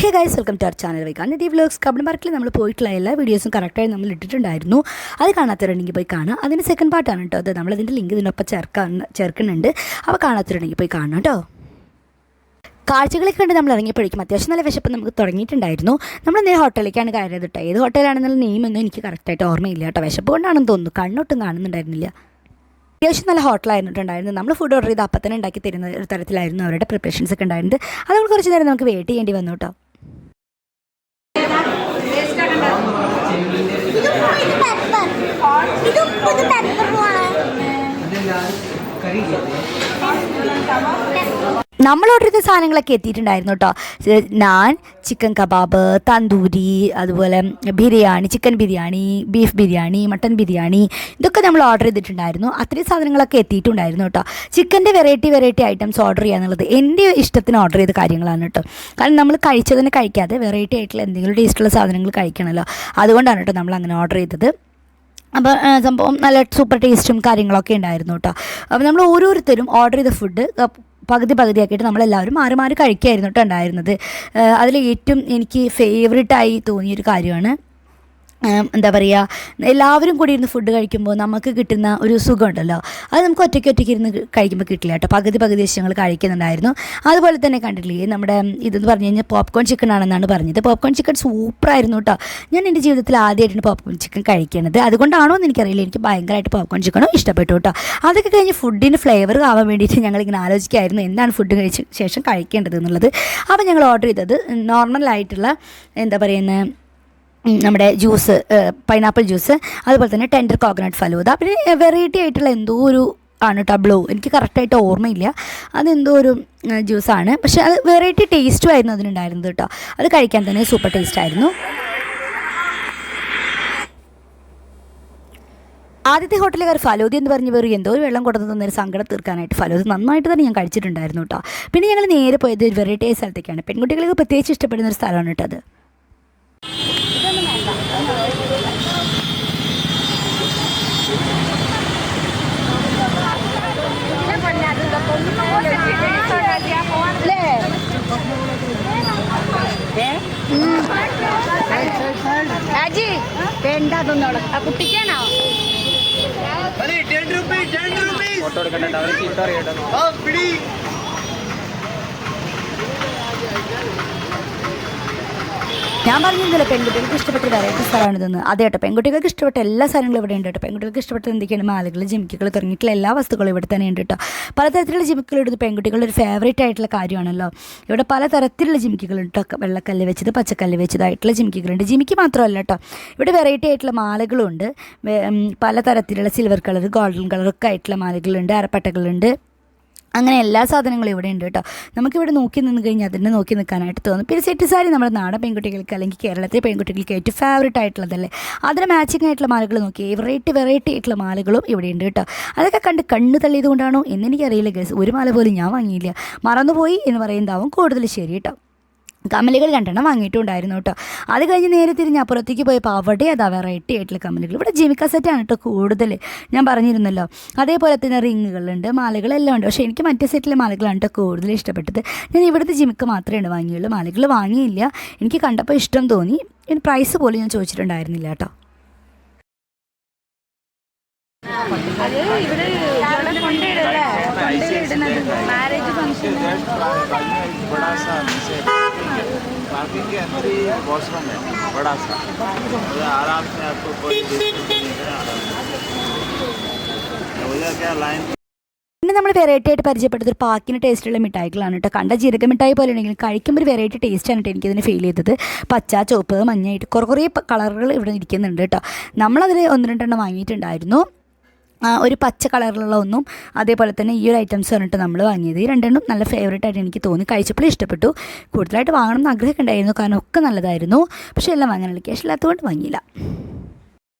Hey guys welcome to our channel വൈകാൻ D vlogs കബിൾ മാർക്കിൽ നമ്മൾ പോയിട്ടുള്ള എല്ലാ വീഡിയോസും കറക്റ്റായി നമ്മൾ ഇട്ടിട്ടുണ്ടായിരുന്നു. അത് കാണാത്തവരുണ്ടെങ്കിൽ പോയി കാണാം. അതിന്റെ സെക്കൻഡ് പാർട്ടാണ് കേട്ടോ അത് നമ്മളതിന്റെ ലിങ്ക് ഇതിനൊപ്പം ചേർക്കാൻ ചേർക്കുന്നുണ്ട്. അപ്പോൾ കാണാത്തവരുണ്ടെങ്കിൽ പോയി കാണണം കേട്ടോ കാഴ്ചകളൊക്കെ കണ്ട് നമ്മൾ ഇറങ്ങിയപ്പോഴേക്കും അത്യാവശ്യം നല്ല വിശപ്പ് നമുക്ക് തുടങ്ങിയിട്ടുണ്ടായിരുന്നു. നമ്മൾ നേരെ ഹോട്ടലിലേക്കാണ് കയറിയത് കേട്ടോ ഏത് ഹോട്ടലാണെന്നുള്ള നെയിമൊന്നും എനിക്ക് കറക്റ്റായിട്ട് ഓർമ്മയില്ല കേട്ടോ വിശപ്പ് കൊണ്ടാണെന്ന് തോന്നുന്നു. കണ്ണൊട്ടും കാണുന്നുണ്ടായിരുന്നില്ല. അത്യാവശ്യം നല്ല ഹോട്ടലായിരുന്നിട്ടുണ്ടായിരുന്നു നമ്മൾ ഫുഡ് ഓർഡർ ചെയ്ത് അപ്പം തന്നെ ഉണ്ടാക്കി തരുന്ന തരത്തിലായിരുന്നു അവരുടെ പ്രിപ്പറേഷൻസ് ഒക്കെ ഉണ്ടായിരുന്നത്. അതുകൊണ്ട് കുറച്ച് നേരം നമുക്ക് വെയിറ്റ് ചെയ്യേണ്ടി വന്നു കേട്ടോ പെപ്പറുമാണ് നമ്മൾ ഓർഡർ ചെയ്ത സാധനങ്ങളൊക്കെ എത്തിയിട്ടുണ്ടായിരുന്നു കേട്ടോ നാൻ ചിക്കൻ കബാബ് തന്തൂരി അതുപോലെ biryani chicken biryani beef biryani mutton biryani ഇതൊക്കെ നമ്മൾ ഓർഡർ ചെയ്തിട്ടുണ്ടായിരുന്നു. അത്രയും സാധനങ്ങളൊക്കെ എത്തിയിട്ടുണ്ടായിരുന്നു കേട്ടോ ചിക്കന്റെ വെറൈറ്റി വെറൈറ്റി ഐറ്റംസ് ഓർഡർ ചെയ്യുക എന്നുള്ളത് എന്റെ ഇഷ്ടത്തിന് ഓർഡർ ചെയ്ത കാര്യങ്ങളാണ് കേട്ടോ കാരണം നമ്മൾ കഴിച്ചതിനെ കഴിക്കാതെ വെറൈറ്റി ആയിട്ടുള്ള എന്തെങ്കിലും ടേസ്റ്റുള്ള സാധനങ്ങൾ കഴിക്കണമല്ലോ അതുകൊണ്ടാണ് കേട്ടോ നമ്മൾ അങ്ങനെ ഓർഡർ ചെയ്തത്. അപ്പോൾ സംഭവം നല്ല സൂപ്പർ ടേസ്റ്റും കാര്യങ്ങളൊക്കെ ഉണ്ടായിരുന്നു കേട്ടോ അപ്പോൾ നമ്മൾ ഓരോരുത്തരും ഓർഡർ ചെയ്ത ഫുഡ് പകുതി പകുതിയാക്കിയിട്ട് നമ്മളെല്ലാവരും മാറി മാറി കഴിക്കുകയായിരുന്നു കേട്ടോ ഉണ്ടായിരുന്നത്. അതിൽ ഏറ്റവും എനിക്ക് ഫേവറേറ്റായി തോന്നിയൊരു കാര്യമാണ് എന്താ പറയുക എല്ലാവരും കൂടി ഇരുന്ന് ഫുഡ് കഴിക്കുമ്പോൾ നമുക്ക് കിട്ടുന്ന ഒരു സുഖമുണ്ടല്ലോ. അത് നമുക്ക് ഒറ്റയ്ക്ക് ഒറ്റയ്ക്ക് ഇരുന്ന് കഴിക്കുമ്പോൾ കിട്ടില്ല കേട്ടോ. പകുതി പകുതി വിഷയങ്ങൾ കഴിക്കുന്നുണ്ടായിരുന്നു. അതുപോലെ തന്നെ കണ്ടിട്ടില്ലേ നമ്മുടെ ഇതെന്ന് പറഞ്ഞു കഴിഞ്ഞാൽ പോപ്കോൺ ചിക്കൻ ആണെന്നാണ് പറഞ്ഞത്. പോപ്കോൺ ചിക്കൻ സൂപ്പറായിരുന്നു കേട്ടോ. ഞാൻ എന്റെ ജീവിതത്തിൽ ആദ്യമായിട്ടാണ് പോപ്കോൺ ചിക്കൻ കഴിക്കുന്നത് അതുകൊണ്ടാണോ എന്ന് എനിക്കറിയില്ല. എനിക്ക് ഭയങ്കരമായിട്ട് പോപ്കോൺ ചിക്കനും ഇഷ്ടപ്പെട്ടു കേട്ടോ. അതൊക്കെ കഴിഞ്ഞ് ഫുഡിന് ഫ്ലേവർ ആവാൻ വേണ്ടിയിട്ട് ഞങ്ങൾ ഇങ്ങനെ ആലോചിക്കായിരുന്നു എന്താണ് ഫുഡ് കഴിച്ച ശേഷം കഴിക്കേണ്ടത് എന്നുള്ളത്. അപ്പോൾ ഞങ്ങൾ ഓർഡർ ചെയ്തത് നോർമലായിട്ടുള്ള എന്താ പറയുന്നത് നമ്മുടെ ജ്യൂസ് പൈനാപ്പിൾ ജ്യൂസ് അതുപോലെ തന്നെ ടെൻഡർ കോക്കനട്ട് ഫലൂദ. പിന്നെ വെറൈറ്റി ആയിട്ടുള്ള എന്തോ ഒരു ആണ് കേട്ടോ ബ്ലൂ. എനിക്ക് കറക്റ്റായിട്ട് ഓർമ്മയില്ല. അതെന്തോ ഒരു ജ്യൂസാണ് പക്ഷെ അത് വെറൈറ്റി ടേസ്റ്റും ആയിരുന്നു അതിനുണ്ടായിരുന്നത് കേട്ടോ അത് കഴിക്കാൻ തന്നെ സൂപ്പർ ടേസ്റ്റ് ആയിരുന്നു. ആദ്യത്തെ ഹോട്ടലുകാർ ഫലോദി എന്ന് പറഞ്ഞ് വേറെ എന്തോ ഒരു വെള്ളം കൊടുത്തു തന്നൊരു സങ്കടം തീർക്കാനായിട്ട് ഫലോദി നന്നായിട്ട് തന്നെ ഞാൻ കഴിച്ചിട്ടുണ്ടായിരുന്നു കേട്ടോ പിന്നെ ഞങ്ങൾ നേരെ പോയത് ഒരു വെറൈറ്റി സ്ഥലത്തേക്കാണ്. പെൺകുട്ടികൾക്ക് പ്രത്യേകിച്ച് ഇഷ്ടപ്പെടുന്ന ഒരു സ്ഥലമാണ് കേട്ടോ അത്. അജി വേണ്ട തിന്നോളൂ ആ കുട്ടിക്കാണോ? Ali, 10 rupees, 10 rupees. ഫോട്ടോ എടുക്കണ്ട അവർ ചീത്ത അറിയട്ടോ. ഞാൻ പറഞ്ഞിരുന്നില്ല പെൺകുട്ടികൾക്ക് ഇഷ്ടപ്പെട്ട വെറൈറ്റി സ്ഥലമാണിതെന്ന് അതെ കേട്ടോ പെൺകുട്ടികൾക്ക് ഇഷ്ടപ്പെട്ട എല്ലാ സാധനങ്ങളും ഇവിടെ ഉണ്ട് കേട്ടോ. പെൺകുട്ടികൾക്ക് ഇഷ്ടപ്പെട്ട എന്തൊക്കെയാണ്? മാലകൾ ജിമിക്കുകൾ തുടങ്ങിയിട്ടുള്ള എല്ലാ വസ്തുക്കളും ഇവിടെ തന്നെ ഉണ്ട് കേട്ടോ. പലതരത്തിലുള്ള ജിമിക്കുകൾ എടുത്ത് പെൺകുട്ടികളുടെ ഒരു ഫേവറേറ്റ് ആയിട്ടുള്ള കാര്യമാണല്ലോ. ഇവിടെ പലതരത്തിലുള്ള ജിമിക്കുകളുണ്ട് കേട്ടോ വെള്ളക്കല്ല് വെച്ചത് പച്ചക്കല്ല് വെച്ചതായിട്ടുള്ള ജിമിക്കുകളുണ്ട് ജിമിക്ക് മാത്രമല്ല കേട്ടോ ഇവിടെ വെറൈറ്റി ആയിട്ടുള്ള മാലകളുണ്ട് പലതരത്തിലുള്ള സിൽവർ കളർ ഗോൾഡൻ കളറൊക്കെ ആയിട്ടുള്ള മാലകളുണ്ട് അരപ്പട്ടകളുണ്ട്. അങ്ങനെ എല്ലാ സാധനങ്ങളും ഇവിടെ ഉണ്ട് കേട്ടോ. നമുക്കിവിടെ നോക്കി നിന്ന് കഴിഞ്ഞാൽ അതിനെ നോക്കി നിൽക്കാനായിട്ട് തോന്നും. പിന്നെ സെറ്റ് സാരി നമ്മുടെ നാടൻ പെൺകുട്ടികൾക്ക് അല്ലെങ്കിൽ കേരളത്തിലെ പെൺകുട്ടികൾക്ക് ഏറ്റവും ഫേവറേറ്റ് ആയിട്ടുള്ളതല്ലേ? അതിന് മാച്ചിങ് ആയിട്ടുള്ള മാലകൾ നോക്കി. വെറൈറ്റി വെറൈറ്റി ആയിട്ടുള്ള മാലകളും ഇവിടെ ഉണ്ട് കേട്ടോ. അതൊക്കെ കണ്ട് കണ്ണ് തള്ളിയത് കൊണ്ടാണോ? എന്നെനിക്കറിയില്ല ഗസ് ഒരു മാല പോലും ഞാൻ വാങ്ങിയില്ല. മറന്നുപോയി എന്ന് പറയുന്നതാവും കൂടുതൽ ശരി കേട്ടോ. കമലുകൾ രണ്ടെണ്ണം വാങ്ങിയിട്ടുണ്ടായിരുന്നു കേട്ടോ. അത് കഴിഞ്ഞ് നേരെ തിരിഞ്ഞ് അപ്പുറത്തേക്ക് പോയപ്പോൾ അവിടെ അതാ വെറൈറ്റി ആയിട്ടുള്ള കമലുകൾ. ഇവിടെ ജിമിക്ക സെറ്റാണ് കേട്ടോ കൂടുതൽ ഞാൻ പറഞ്ഞിരുന്നല്ലോ. അതേപോലെ തന്നെ റിങ്ങുകളുണ്ട് മാലകളെല്ലാം ഉണ്ട്. പക്ഷേ എനിക്ക് മറ്റേ സെറ്റിലെ മാലകളാണ് കേട്ടോ കൂടുതൽ ഇഷ്ടപ്പെട്ടത്. ഞാൻ ഇവിടുത്തെ ജിമിക്ക മാത്രമേ വാങ്ങിയുള്ളൂ. മാലകൾ വാങ്ങിയില്ല. എനിക്ക് കണ്ടപ്പോൾ ഇഷ്ടം തോന്നി. പ്രൈസ് പോലും ഞാൻ ചോദിച്ചിട്ടുണ്ടായിരുന്നില്ല കേട്ടോ. ഇവിടെ ഇടുന്നത് മാരേജ് ഫംഗ്ഷൻ पार्किंग के अंदर ही वॉशरूम है बड़ा सा उधर आराम से आपको कोई दिक्कत नहीं है आराम से उधर क्या लाइन പിന്നെ നമ്മൾ വെറൈറ്റി ആയിട്ട് പരിചയപ്പെട്ടത് ഒരു പാക്കിന് ടേസ്റ്റുള്ള മിഠായികളാണ് കേട്ടോ കണ്ട ജീരക മിഠായി പോലെ ഉണ്ടെങ്കിലും കഴിക്കുമ്പോൾ ഒരു വെറൈറ്റി ടേസ്റ്റാണ് കേട്ടോ എനിക്കതിന് ഫീൽ ചെയ്തത് പച്ച ചുവപ്പ് മഞ്ഞയായിട്ട് കുറേ കുറേ കളറുകൾ ഇവിടെ ഇരിക്കുന്നുണ്ട് കേട്ടോ നമ്മളതിൽ ഒന്ന് രണ്ടെണ്ണം വാങ്ങിയിട്ടുണ്ടായിരുന്നു ആ, ഒരു പച്ച കളറിലുള്ള ഒന്നും അതേപോലെ തന്നെ ഈ ഒരു ഐറ്റംസ് പറഞ്ഞിട്ട് നമ്മൾ വാങ്ങിയത്. ഈ രണ്ടെണ്ണം നല്ല ഫേവറേറ്റ് ആയിട്ട് എനിക്ക് തോന്നി. കഴിച്ചപ്പോൾ ഇഷ്ടപ്പെട്ടു. കൂടുതലായിട്ട് വാങ്ങണം എന്ന് ആഗ്രഹമൊക്കെ ഉണ്ടായിരുന്നു കാരണം ഒക്കെ നല്ലതായിരുന്നു. പക്ഷേ എല്ലാം വാങ്ങാനുള്ള ക്യാഷ് ഇല്ലാത്തതുകൊണ്ട് വാങ്ങിയില്ല.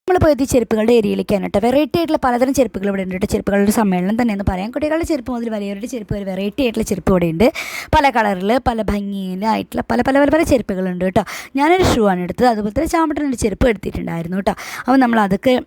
നമ്മൾ പോയത് ചെരുപ്പുകളുടെ ഏരിയയിലേക്കാണ് കേട്ടോ. വെറൈറ്റി ആയിട്ടുള്ള പലതരം ചെരുപ്പുകൾ ഇവിടെ ഉണ്ട് കേട്ടോ. ചെരുപ്പുകളുടെ സമ്മേളനം തന്നെയെന്ന് പറയാം. കുട്ടികളുടെ ചെരുപ്പ് മുതൽ വലിയവരുടെ ചെരുപ്പ് വരെ വെറൈറ്റി ആയിട്ടുള്ള ചെരുപ്പ് ഇവിടെ ഉണ്ട്. പല കളറിൽ പല ഭംഗിയിലായിട്ടുള്ള പല പല പല പല ചെരുപ്പുകളുണ്ട് കേട്ടോ. ഞാനൊരു ഷൂ ആണ് എടുത്തത്. അതുപോലെ തന്നെ ചാമ്പട്ടനൊരു ചെരുപ്പ് എടുത്തിട്ടുണ്ടായിരുന്നു കേട്ടോ. അപ്പോൾ ആ,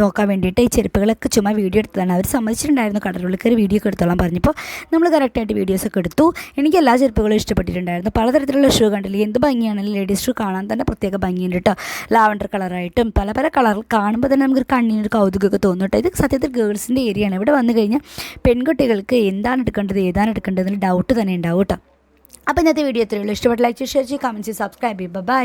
നോക്കാൻ വേണ്ടിയിട്ട് ഈ ചെരുപ്പുകളൊക്കെ ചുമ്മാ വീഡിയോ എടുത്തതാണ്. അവർ സമ്മതിച്ചിട്ടുണ്ടായിരുന്നു. കടലുള്ളിൽ കയറി വീഡിയോ ഒക്കെ എടുത്തോളാൻ പറഞ്ഞപ്പോൾ നമ്മൾ കറക്റ്റായിട്ട് വീഡിയോസൊക്കെ എടുത്തു. എനിക്ക് എല്ലാ ചെരുപ്പുകളും ഇഷ്ടപ്പെട്ടിട്ടുണ്ടായിരുന്നു. പലതരത്തിലുള്ള ഷൂ കണ്ടില്ലേ? എന്ത് ഭംഗിയാണെങ്കിലും ലേഡീസ് ഷൂ കാണാൻ തന്നെ പ്രത്യേക ഭംഗിയുണ്ട് കേട്ടോ. ലാവണ്ടർ കളറായിട്ടും പല പല കളർ കാണുമ്പോൾ തന്നെ നമുക്കൊരു കണ്ണിനൊരു കൗതുകമൊക്കെ തോന്നും കേട്ടോ. ഇത് സത്യത്തിൽ ഗേൾസിന്റെ ഏരിയയാണ് ഇവിടെ വന്നു കഴിഞ്ഞാൽ പെൺകുട്ടികൾക്ക് എന്താണ് എടുക്കേണ്ടത് ഏതാണ് എടുക്കേണ്ടതെന്ന് ഡൗട്ട് തന്നെ ഉണ്ടാവും കേട്ടോ. അപ്പോൾ ഇന്നത്തെ വീഡിയോ എത്രയുള്ളൂ ഇഷ്ടപ്പെട്ട ലൈക്ക് ഷെയർ ചെയ്യുക കമന്റ് ചെയ്യുക സബ്സ്ക്രൈബ് ചെയ്യുക. ബൈ